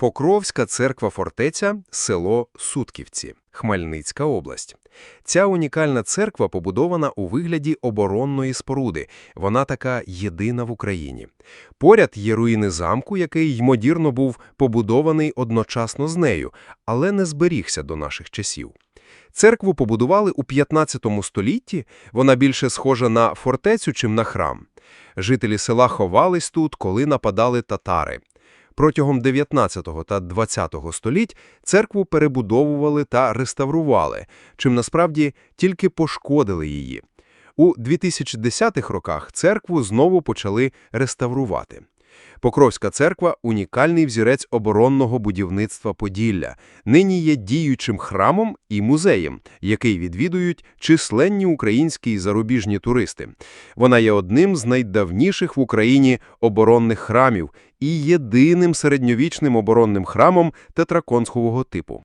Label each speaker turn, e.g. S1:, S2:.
S1: Покровська церква-фортеця, село Сутківці, Хмельницька область. Ця унікальна церква побудована у вигляді оборонної споруди. Вона така єдина в Україні. Поряд є руїни замку, який, ймовірно, був побудований одночасно з нею, але не зберігся до наших часів. Церкву побудували у 15 столітті, вона більше схожа на фортецю, чим на храм. Жителі села ховались тут, коли нападали татари. Протягом 19 та 20 століть церкву перебудовували та реставрували, чим насправді тільки пошкодили її. У 2010-х роках церкву знову почали реставрувати. Покровська церква – унікальний взірець оборонного будівництва Поділля. Нині є діючим храмом і музеєм, який відвідують численні українські і зарубіжні туристи. Вона є одним з найдавніших в Україні оборонних храмів і єдиним середньовічним оборонним храмом тетраконського типу.